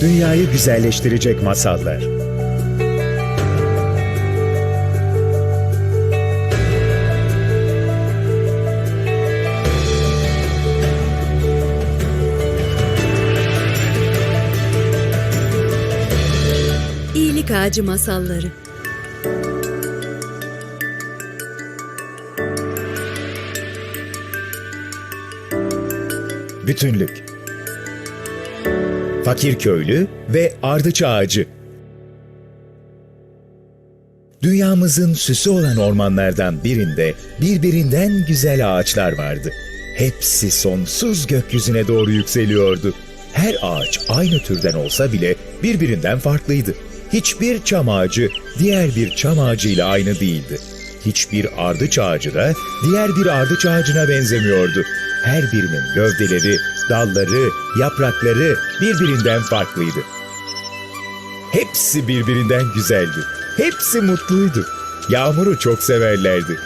dünyayı güzelleştirecek masallar. İyilik Ağacı Masalları Bütünlük. Fakir köylü ve ardıç ağacı. Dünyamızın süsü olan ormanlardan birinde birbirinden güzel ağaçlar vardı. Hepsi sonsuz gökyüzüne doğru yükseliyordu. Her ağaç aynı türden olsa bile birbirinden farklıydı. Hiçbir çam ağacı diğer bir çam ağacıyla aynı değildi. Hiçbir ardıç ağacı da diğer bir ardıç ağacına benzemiyordu. Her birinin gövdeleri, dalları, yaprakları birbirinden farklıydı. Hepsi birbirinden güzeldi. Hepsi mutluydu. Yağmuru çok severlerdi.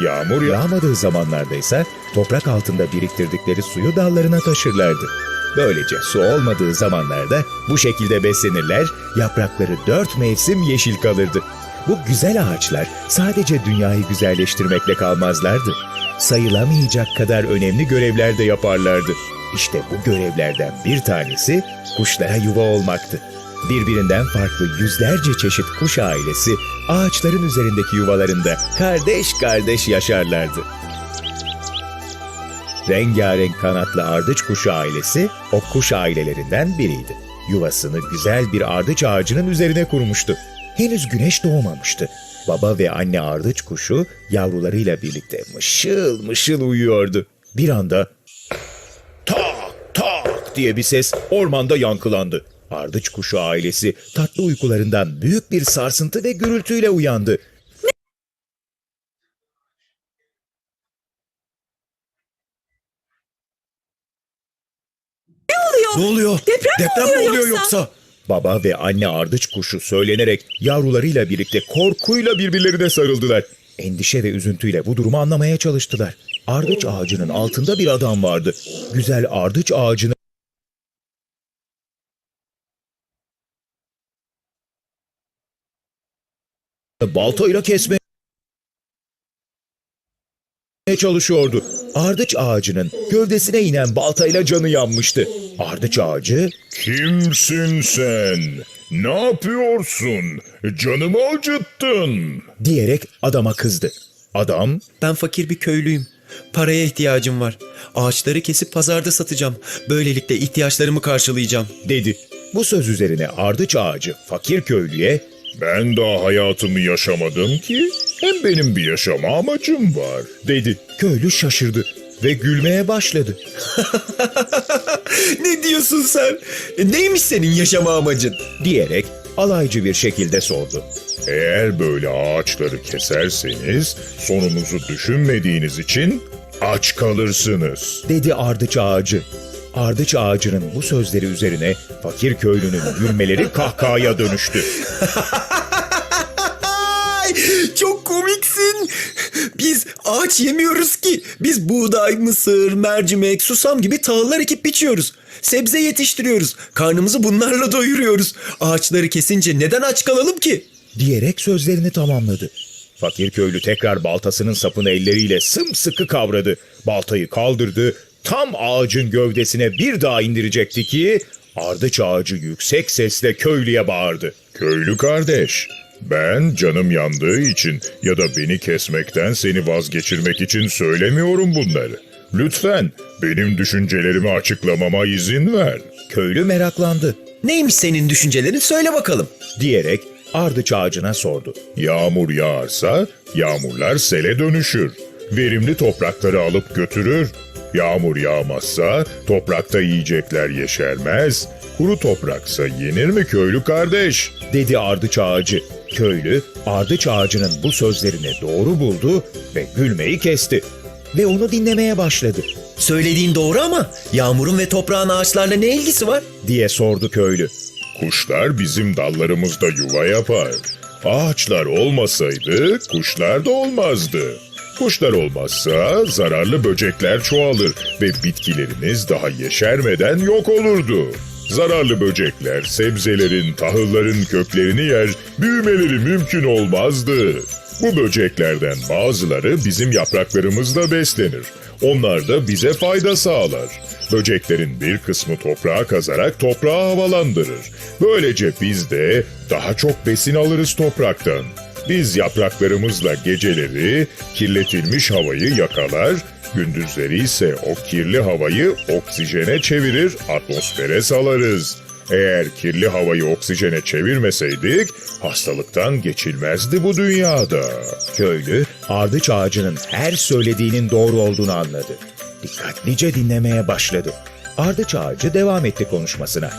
Yağmur yağmadığı zamanlarda ise toprak altında biriktirdikleri suyu dallarına taşırlardı. Böylece su olmadığı zamanlarda bu şekilde beslenirler, yaprakları dört mevsim yeşil kalırdı. Bu güzel ağaçlar sadece dünyayı güzelleştirmekle kalmazlardı. Sayılamayacak kadar önemli görevler de yaparlardı. İşte bu görevlerden bir tanesi kuşlara yuva olmaktı. Birbirinden farklı yüzlerce çeşit kuş ailesi ağaçların üzerindeki yuvalarında kardeş kardeş yaşarlardı. Rengarenk kanatlı ardıç kuşu ailesi o kuş ailelerinden biriydi. Yuvasını güzel bir ardıç ağacının üzerine kurmuştu. Henüz güneş doğmamıştı. Baba ve anne ardıç kuşu yavrularıyla birlikte mışıl mışıl uyuyordu. Bir anda tak tak diye bir ses ormanda yankılandı. Ardıç kuşu ailesi tatlı uykularından büyük bir sarsıntı ve gürültüyle uyandı. Ne oluyor? Deprem mi mi oluyor oluyor yoksa? Baba ve anne ardıç kuşu söylenerek yavrularıyla birlikte korkuyla birbirlerine sarıldılar. Endişe ve üzüntüyle bu durumu anlamaya çalıştılar. Ardıç ağacının altında bir adam vardı. Güzel ardıç ağacını baltayla kesmeye çalışıyordu. Ardıç ağacının gövdesine inen baltayla canı yanmıştı. Ardıç ağacı Kimsin sen? Ne yapıyorsun? Canımı acıttın. diyerek adama kızdı. Adam Ben fakir bir köylüyüm. Paraya ihtiyacım var. Ağaçları kesip pazarda satacağım. Böylelikle ihtiyaçlarımı karşılayacağım. dedi. Bu söz üzerine ardıç ağacı fakir köylüye Ben daha hayatımı yaşamadım ki. Hem benim bir yaşama amacım var. dedi. Köylü şaşırdı ve gülmeye başladı. ne diyorsun sen? E, Neymiş senin yaşama amacın? Diyerek alaycı bir şekilde sordu. Eğer böyle ağaçları keserseniz sonunuzu düşünmediğiniz için aç kalırsınız. Dedi ardıç ağacı. Ardıç ağacının bu sözleri üzerine fakir köylünün gülmeleri kahkahaya dönüştü. Biz ağaç yemiyoruz ki. Biz buğday, mısır, mercimek, susam gibi tahıllar ekip biçiyoruz. Sebze yetiştiriyoruz. Karnımızı bunlarla doyuruyoruz. Ağaçları kesince neden aç kalalım ki? Diyerek sözlerini tamamladı. Fakir köylü tekrar baltasının sapını elleriyle sımsıkı kavradı. Baltayı kaldırdı, tam ağacın gövdesine bir daha indirecekti ki ardıç ağacı yüksek sesle köylüye bağırdı. Köylü kardeş, ben canım yandığı için ya da beni kesmekten seni vazgeçirmek için söylemiyorum bunları. Lütfen benim düşüncelerimi açıklamama izin ver. Köylü meraklandı Neymiş senin düşüncelerin söyle bakalım. diyerek ardıç ağacına sordu. Yağmur yağarsa yağmurlar sele dönüşür. Verimli toprakları alıp götürür. Yağmur yağmazsa toprakta yiyecekler yeşermez. Kuru topraksa yenir mi köylü kardeş? dedi ardıç ağacı. Köylü ardıç ağacının bu sözlerini doğru buldu ve gülmeyi kesti. Ve onu dinlemeye başladı Söylediğin doğru ama yağmurun ve toprağın ağaçlarla ne ilgisi var? diye sordu köylü. Kuşlar bizim dallarımızda yuva yapar. Ağaçlar olmasaydı kuşlar da olmazdı. Kuşlar olmazsa zararlı böcekler çoğalır ve bitkileriniz daha yeşermeden yok olurdu. Zararlı böcekler, sebzelerin, tahılların köklerini yer, büyümeleri mümkün olmazdı. Bu böceklerden bazıları bizim yapraklarımızla beslenir. Onlar da bize fayda sağlar. Böceklerin bir kısmı toprağa kazarak toprağı havalandırır. Böylece biz de daha çok besin alırız topraktan. Biz yapraklarımızla geceleri kirletilmiş havayı yakalar, gündüzleri ise o kirli havayı oksijene çevirir, atmosfere salarız. Eğer kirli havayı oksijene çevirmeseydik, hastalıktan geçilmezdi bu dünyada. Köylü ardıç ağacının her söylediğinin doğru olduğunu anladı. Dikkatlice dinlemeye başladı. Ardıç ağacı devam etti konuşmasına.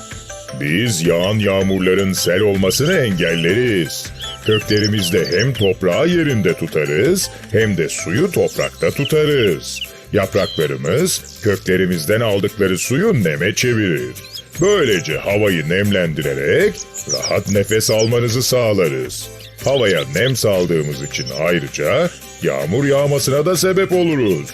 Biz yağan yağmurların sel olmasını engelleriz. Köklerimizde hem toprağı yerinde tutarız hem de suyu toprakta tutarız. Yapraklarımız köklerimizden aldıkları suyu neme çevirir. Böylece havayı nemlendirerek rahat nefes almanızı sağlarız. Havaya nem saldığımız için ayrıca yağmur yağmasına da sebep oluruz.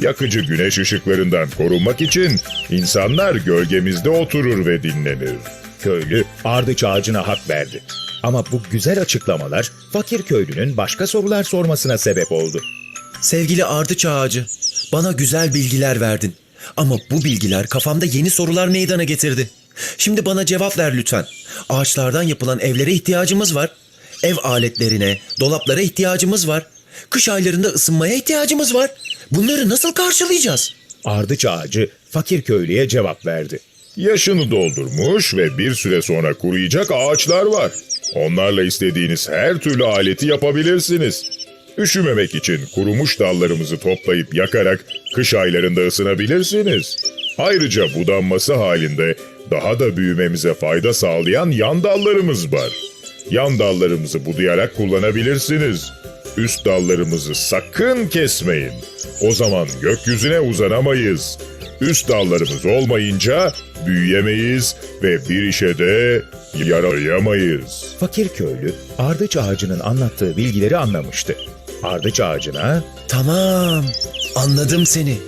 Yakıcı güneş ışıklarından korunmak için insanlar gölgemizde oturur ve dinlenir. Köylü ardıç ağacına hak verdi. Ama bu güzel açıklamalar fakir köylünün başka sorular sormasına sebep oldu. Sevgili ardıç ağacı, bana güzel bilgiler verdin. Ama bu bilgiler kafamda yeni sorular meydana getirdi. Şimdi bana cevap ver lütfen. Ağaçlardan yapılan evlere ihtiyacımız var. Ev aletlerine, dolaplara ihtiyacımız var. Kış aylarında ısınmaya ihtiyacımız var. Bunları nasıl karşılayacağız? Ardıç ağacı fakir köylüye cevap verdi. Yaşını doldurmuş ve bir süre sonra kuruyacak ağaçlar var. Onlarla istediğiniz her türlü aleti yapabilirsiniz. Üşümemek için kurumuş dallarımızı toplayıp yakarak kış aylarında ısınabilirsiniz. Ayrıca budanması halinde daha da büyümemize fayda sağlayan yan dallarımız var. Yan dallarımızı budayarak kullanabilirsiniz. Üst dallarımızı sakın kesmeyin. O zaman gökyüzüne uzanamayız. Üst dallarımız olmayınca büyüyemeyiz ve bir işe de yarayamayız. Fakir köylü ardıç ağacının anlattığı bilgileri anlamıştı. Ardıç ağacına Tamam, anladım seni.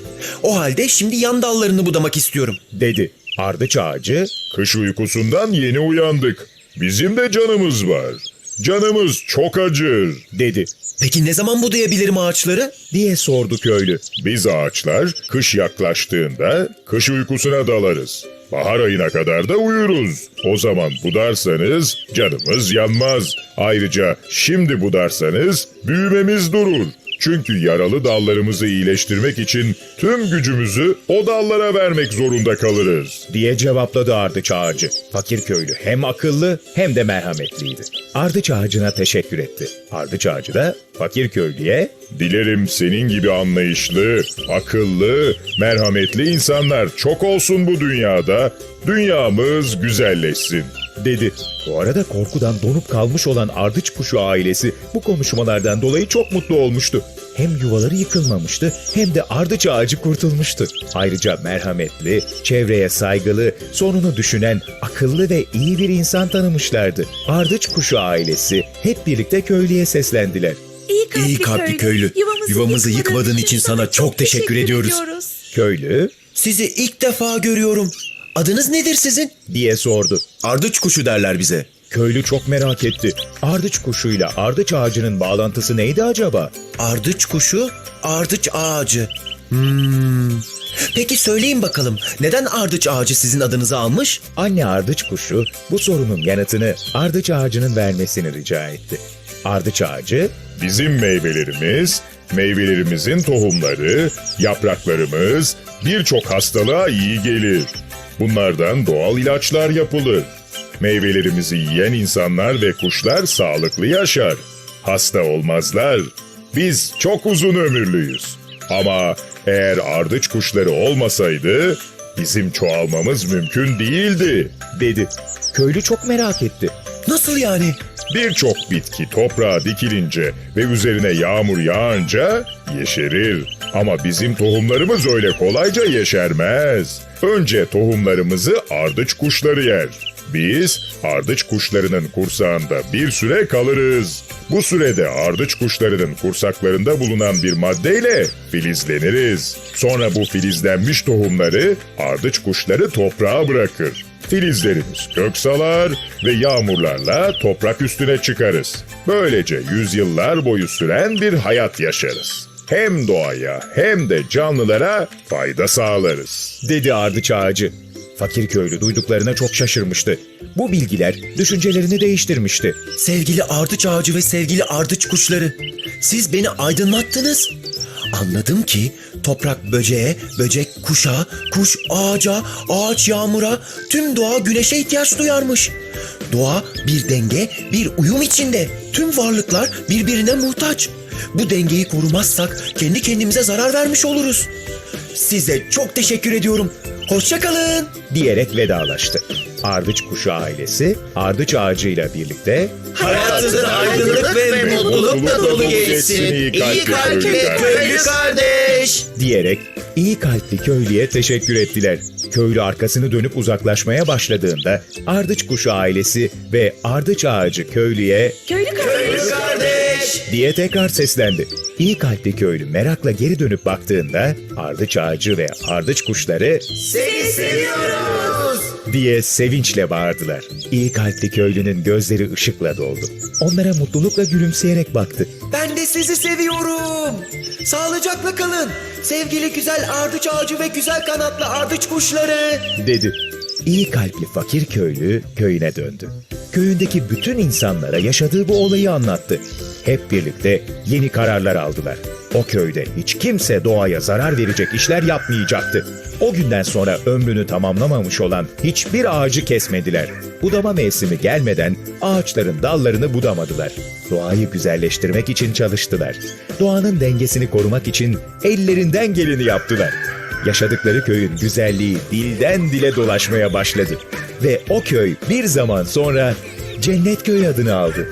O halde şimdi yan dallarını budamak istiyorum. dedi. Ardıç ağacı Kış uykusundan yeni uyandık. Bizim de canımız var. Canımız çok acır. dedi Peki ne zaman budayabilirim ağaçları? diye sordu köylü. Biz ağaçlar kış yaklaştığında kış uykusuna dalarız. Bahar ayına kadar da uyuruz. O zaman budarsanız canımız yanmaz. Ayrıca şimdi budarsanız büyümemiz durur. Çünkü yaralı dallarımızı iyileştirmek için tüm gücümüzü o dallara vermek zorunda kalırız. diye cevapladı ardıç ağacı. Fakir köylü hem akıllı hem de merhametliydi. Ardıç ağacına teşekkür etti. Ardıç ağacı da fakir köylüye Dilerim senin gibi anlayışlı, akıllı, merhametli insanlar çok olsun bu dünyada. Dünyamız güzelleşsin. Dedi. Bu arada korkudan donup kalmış olan ardıç kuşu ailesi bu konuşmalardan dolayı çok mutlu olmuştu. Hem yuvaları yıkılmamıştı hem de ardıç ağacı kurtulmuştu. Ayrıca merhametli, çevreye saygılı, sonunu düşünen, akıllı ve iyi bir insan tanımışlardı. Ardıç kuşu ailesi hep birlikte köylüye seslendiler. İyi kalpli, İyi kalpli köylü, yuvamızı yıkmadığın için sana çok teşekkür ediyoruz. Köylü Sizi ilk defa görüyorum. Adınız nedir sizin? diye sordu. Ardıç kuşu derler bize. Köylü çok merak etti. Ardıç kuşuyla ardıç ağacının bağlantısı neydi acaba? Ardıç kuşu, ardıç ağacı. Hmm. Peki söyleyin bakalım, neden ardıç ağacı sizin adınızı almış? Anne ardıç kuşu bu sorunun yanıtını ardıç ağacının vermesini rica etti. Ardıç ağacı Bizim meyvelerimiz, meyvelerimizin tohumları, yapraklarımız birçok hastalığa iyi gelir. Bunlardan doğal ilaçlar yapılır. Meyvelerimizi yiyen insanlar ve kuşlar sağlıklı yaşar. Hasta olmazlar. Biz çok uzun ömürlüyüz. Ama eğer ardıç kuşları olmasaydı bizim çoğalmamız mümkün değildi. dedi. Köylü çok merak etti. Nasıl yani? Birçok bitki toprağa dikilince ve üzerine yağmur yağınca yeşerir. Ama bizim tohumlarımız öyle kolayca yeşermez. Önce tohumlarımızı ardıç kuşları yer. Biz ardıç kuşlarının kursağında bir süre kalırız. Bu sürede ardıç kuşlarının kursaklarında bulunan bir maddeyle filizleniriz. Sonra bu filizlenmiş tohumları ardıç kuşları toprağa bırakır. Filizlerimiz kök salar ve yağmurlarla toprak üstüne çıkarız. Böylece yüzyıllar boyu süren bir hayat yaşarız. Hem doğaya hem de canlılara fayda sağlarız. dedi ardıç ağacı. Fakir köylü duyduklarına çok şaşırmıştı. Bu bilgiler düşüncelerini değiştirmişti. Sevgili ardıç ağacı ve sevgili ardıç kuşları, siz beni aydınlattınız. Anladım ki toprak böceğe, böcek kuşa, kuş ağaca, ağaç yağmura, tüm doğa güneşe ihtiyaç duyarmış. Doğa bir denge, bir uyum içinde. Tüm varlıklar birbirine muhtaç. Bu dengeyi korumazsak kendi kendimize zarar vermiş oluruz. Size çok teşekkür ediyorum. Hoşçakalın. diyerek vedalaştı. Ardıç kuşu ailesi ardıç ağacıyla birlikte Hayatınızın aydınlık ve mutlulukla dolu geçsin. İyi kalpli köylü kardeş. diyerek iyi kalpli köylüye teşekkür ettiler. Köylü arkasını dönüp uzaklaşmaya başladığında ardıç kuşu ailesi ve ardıç ağacı köylüye Köylü kardeş. Kardeş. Diye tekrar seslendi. İyi kalpli köylü merakla geri dönüp baktığında ardıç ağacı ve ardıç kuşları Seni seviyoruz. diye sevinçle bağırdılar. İyi kalpli köylünün gözleri ışıkla doldu. Onlara mutlulukla gülümseyerek baktı. Ben de sizi seviyorum. Sağlıcakla kalın. Sevgili güzel ardıç ağacı ve güzel kanatlı ardıç kuşları. dedi. İyi kalpli fakir köylü köyüne döndü. Köyündeki bütün insanlara yaşadığı bu olayı anlattı. Hep birlikte yeni kararlar aldılar. O köyde hiç kimse doğaya zarar verecek işler yapmayacaktı. O günden sonra ömrünü tamamlamamış olan hiçbir ağacı kesmediler. Budama mevsimi gelmeden ağaçların dallarını budamadılar. Doğayı güzelleştirmek için çalıştılar. Doğanın dengesini korumak için ellerinden geleni yaptılar. Yaşadıkları köyün güzelliği dilden dile dolaşmaya başladı. Ve o köy bir zaman sonra Cennet Köy adını aldı.